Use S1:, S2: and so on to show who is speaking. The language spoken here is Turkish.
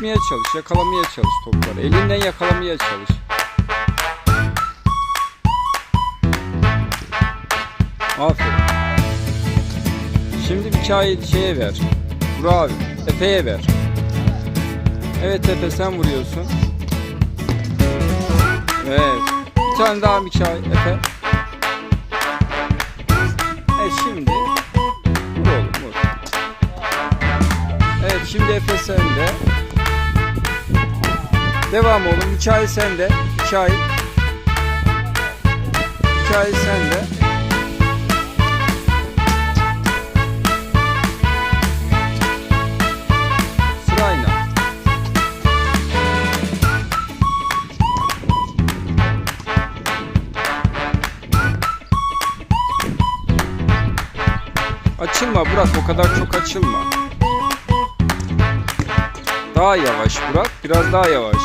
S1: tutmaya çalış, yakalamaya çalış topları. Elinden yakalamaya çalış. Aferin. Şimdi bir kağıt şeye ver. Burak abi, Efe'ye ver. Evet Efe sen vuruyorsun. Evet. Bir tane daha bir kağıt Efe. Evet şimdi vur oğlum vur. Evet şimdi Efe sende. Devam oğlum. Hikaye sende. Hikaye. Hikaye sende. Sırayla. Açılma Burak o kadar çok açılma. Daha yavaş Burak. Biraz daha yavaş.